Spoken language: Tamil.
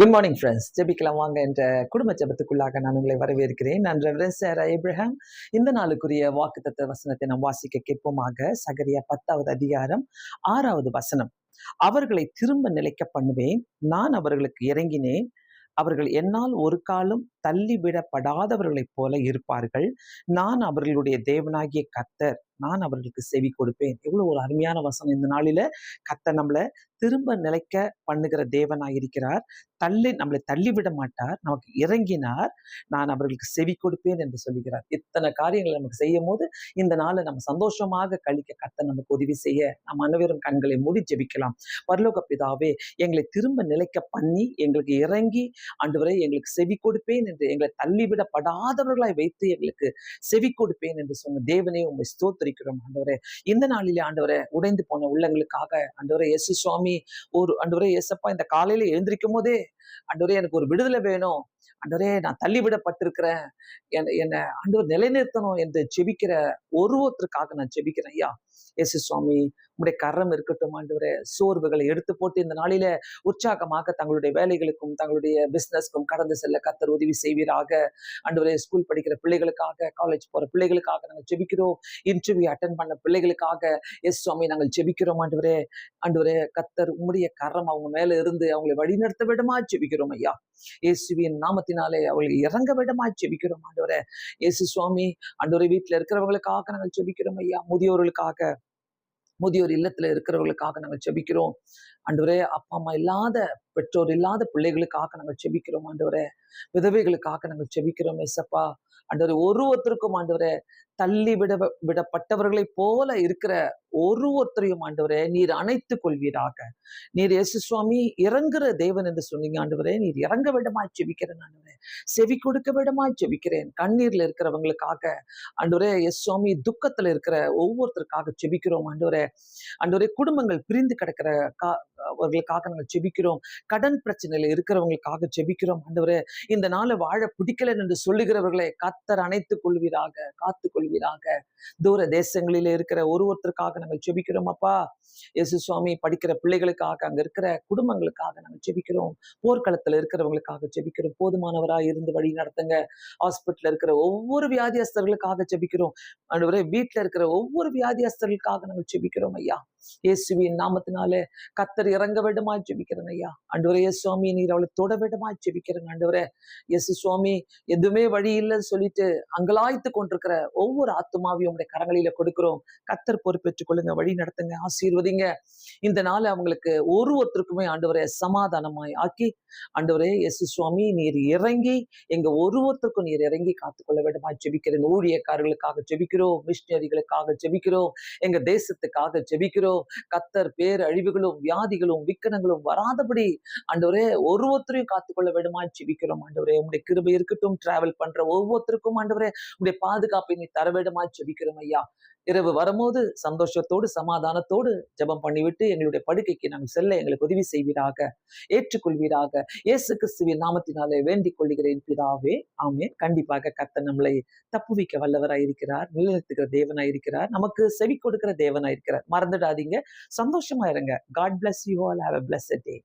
குட் மார்னிங் ஃப்ரெண்ட்ஸ் ஜெபிக்கலாம் வாங்க என்ற குடும்ப ஜெபத்துக்குள்ளாக நான் உங்களை வரவேற்கிறேன். நான் ரெவரன் சார் இப்ரஹாம் இந்த நாளுக்குரிய வாக்குத்தத்த வசனத்தை நாம் வாசிக்க கேட்போமாக. சகரியா பத்தாவது அதிகாரம் ஆறாவது வசனம். அவர்களை திரும்ப நிலைக்க பண்ணுவேன். நான் அவர்களுக்கு இறங்கினேன். அவர்கள் என்னால் ஒரு காலம் தள்ளிவிடப்படாதவர்களைப் போல இருப்பார்கள். நான் அவர்களுடைய தேவனாகிய கத்தர் நான் அவர்களுக்கு செவி கொடுப்பேன். எவ்வளவு ஒரு அருமையான வசனம் இந்த நாளில. கத்த நம்மளை திரும்ப நிலைக்க பண்ணுகிற தேவனாக இருக்கிறார். தள்ளி நம்மளை தள்ளிவிட மாட்டார். நமக்கு இறங்கினார். நான் அவர்களுக்கு செவி கொடுப்பேன் என்று சொல்லுகிறார். இத்தனை காரியங்களை நமக்கு செய்யும் போது இந்த நாளை நம்ம சந்தோஷமாக கழிக்க கத்த நமக்கு உதவி செய்ய நம்ம அனைவரும் கண்களை மூடி ஜெபிக்கலாம். பரலோக பிதாவே எங்களை திரும்ப நிலைக்க பண்ணி எங்களுக்கு இறங்கி அன்றுவரை எங்களுக்கு செவி கொடுப்பேன் என்று எங்களை தள்ளிவிடப்படாதவர்களாய் வைத்து எங்களுக்கு செவி கொடுப்பேன் என்று சொன்ன தேவனே உண்மை ஸ்தோத்திரிக்கிறோம் ஆண்டவரே. இந்த நாளிலே ஆண்டவரை உடைந்து போன உள்ளங்களுக்காக ஆண்டவரே எஸ் சுவாமி ஒரு ஆண்டவரே எஸ்அப்பா இந்த காலையில எழுந்திருக்கும் போதே ஆண்டவரே எனக்கு ஒரு விடுதலை வேணும். ஆண்டவரே நான் தள்ளிவிடப்பட்டிருக்கிறேன். என்னை என்னை ஆண்டவர் நிலைநிறுத்தணும் என்று செபிக்கிற ஒரு ஒருத்தருக்காக நான் ஜெபிக்கிறேன் ஐயா. இயேசு சுவாமி உங்களுடைய கரம் இருக்கட்டும் ஆண்டவரே. சோர்வுகளை எடுத்து போட்டு இந்த நாளில உற்சாகமாக தங்களுடைய வேலைகளுக்கும் தங்களுடைய பிசினஸ்க்கும் கடந்து செல்ல கத்தர் உதவி செய்வீராக. ஆண்டவரே ஸ்கூல் படிக்கிற பிள்ளைகளுக்காக காலேஜ் போற பிள்ளைகளுக்காக நாங்கள் ஜெபிக்கிறோம். இன்டர்வியூ அட்டன் பண்ண பிள்ளைகளுக்காக எஸ் சுவாமி நாங்கள் செபிக்கிறோம் ஆண்டவரே. ஆண்டவரே கத்தர் உம்முடைய கரம் அவங்க மேல இருந்து அவங்களை வழிநடத்த விடமா ஜெபிக்கிறோம் ஐயா. இயேசுவின் நாமத்தினாலே அவங்களுக்கு இறங்க விடமா செபிக்கிறோம் ஆண்டவரே. இயேசு சுவாமி ஆண்டவரே வீட்டுல இருக்கிறவங்களுக்காக நாங்கள் செபிக்கிறோம் ஐயா. முதியோர்களுக்காக முதியோர் இல்லத்துல இருக்கிறவர்களுக்காக நாங்கள் ஜெபிக்கிறோம். ஆண்டவரே அப்பா அம்மா இல்லாத பெற்றோர் இல்லாத பிள்ளைகளுக்காக நாங்கள் ஜெபிக்கிறோம் ஆண்டவரே. விதவைகளுக்காக நாங்கள் ஜெபிக்கிறோம் ஏசப்பா. ஆண்டவரே ஒரு ஒருத்தருக்கும் ஆண்டவரே தள்ளி விட விடப்பட்டவர்களைப் போல இருக்கிற ஒரு ஒருத்தரையும் ஆண்டவரே நீர் அணைத்துக் கொள்வீராக. நீர் இயேசு சுவாமி இறங்குற தேவன் என்று சொன்னீங்க ஆண்டவரே நீர் இறங்க விடமா ஜெபிக்கிறேன் ஆண்டவரே. செவி கொடுக்க விடமா ஜெபிக்கிறேன். கண்ணீர்ல இருக்கிறவங்களுக்காக ஆண்டவரே எஸ் சுவாமி துக்கத்துல இருக்கிற ஒவ்வொருத்தருக்காக ஜெபிக்கிறோம் ஆண்டவரே. ஆண்டவரே குடும்பங்கள் பிரிந்து கிடக்கிற கா அவர்களுக்காக நாங்கள் ஜெபிக்கிறோம் கடன் பிரச்சனையில இருக்கிறவங்களுக்காக ஜெபிக்கிறோம் ஆண்டவரே இந்த நாளை வாழ பிடிக்கல என்று சொல்லுகிறவர்களை கத்தர் அணைத்துக் கொள்வீராக காத்து கொள்வீராக. தூர தேசங்களில இருக்கிற ஒரு ஒருத்தருக்காக நாங்கள் ஜெபிக்கிறோம் அப்பா. இயேசு சுவாமி படிக்கிற பிள்ளைகளுக்காக அங்க இருக்கிற குடும்பங்களுக்காக நாங்கள் ஜெபிக்கிறோம் போர்க்களத்துல இருக்கிறவங்களுக்காக ஜெபிக்கிறோம் போதுமானவரா இருந்து வழி நடத்துங்க. ஹாஸ்பிட்டல் இருக்கிற ஒவ்வொரு வியாதியஸ்தர்களுக்காக ஜெபிக்கிறோம் ஆண்டவரே வீட்டுல இருக்கிற ஒவ்வொரு வியாதியஸ்தர்களுக்காக நாங்கள் ஜெபிக்கிறோம் ஐயா. இயேசுவின் நாமத்தினால கத்தர் இறங்க விடமா ஜெபிக்கிறேன் ஐயா. ஆண்டவரே சுவாமி நீர் அவளை தொட விடமா ஜெபிக்கிறேங்க ஆண்டவரே. இயேசு சுவாமி எதுவுமே வழி இல்லைன்னு சொல்லிட்டு அங்கலாய்த்து கொண்டிருக்கிற ஒவ்வொரு ஆத்மாவையும் உங்களுடைய கரங்களில கொடுக்கிறோம். கத்தர் பொறுப்பேற்றுக் கொள்ளுங்க வழி நடத்துங்க ஆசீர்வதிங்க. இந்த நாள் அவங்களுக்கு ஒரு ஒருத்தருக்குமே ஆண்டவரே சமாதானமாய் ஆக்கி ஆண்டவரே இயேசு சுவாமி நீர் இறங்கி எங்க ஒரு ஒருத்தருக்கும் நீர் இறங்கி காத்துக்கொள்ள வேண்டுமா ஜெபிக்கிறேன். ஊழியக்காரர்களுக்காக ஜெபிக்கிறோம் மிஷினரிகளுக்காக ஜெபிக்கிறோம் எங்க தேசத்துக்காக ஜெபிக்கிறோம். கத்தர் பேர் அழிவுகளும் வியாதிகளும் விக்கனங்களும் வராதபடி ஆண்டவரே ஒரு ஒருத்தரையும் காத்துக்கொள்ள வேண்டுமா ஜிபிக்கிறோம் ஆண்டவரே. உங்களுடைய கிருபை இருக்கட்டும் டிராவல் பண்ற ஒவ்வொருத்தருக்கும் ஆண்டவரே உங்களுடைய பாதுகாப்பை நீ தர வேண்டுமா ஜெபிக்கிறோம் ஐயா. இரவு வரும்போது சந்தோஷத்தோடு சமாதானத்தோடு ஜெபம் பண்ணிவிட்டு எங்களுடைய படுக்கைக்கு நாங்கள் செல்ல எங்களுக்கு உதவி செய்வீராக ஏற்றுக்கொள்வீராக. இயேசு கிறிஸ்துவின் நாமத்தினாலே வேண்டிக் கொள்கிறேன் பிதாவே. ஆமே கண்டிப்பாக கத்த நம்மளை தப்புவிக்க வல்லவராய் இருக்கிறார் நிலைநிறுத்துகிற தேவனாய் இருக்கிறார் நமக்கு செவி கொடுக்கிற தேவனாய் இருக்கிறார். மறந்துடாதீங்க. சந்தோஷமா இருங்க. God bless you all have a bless day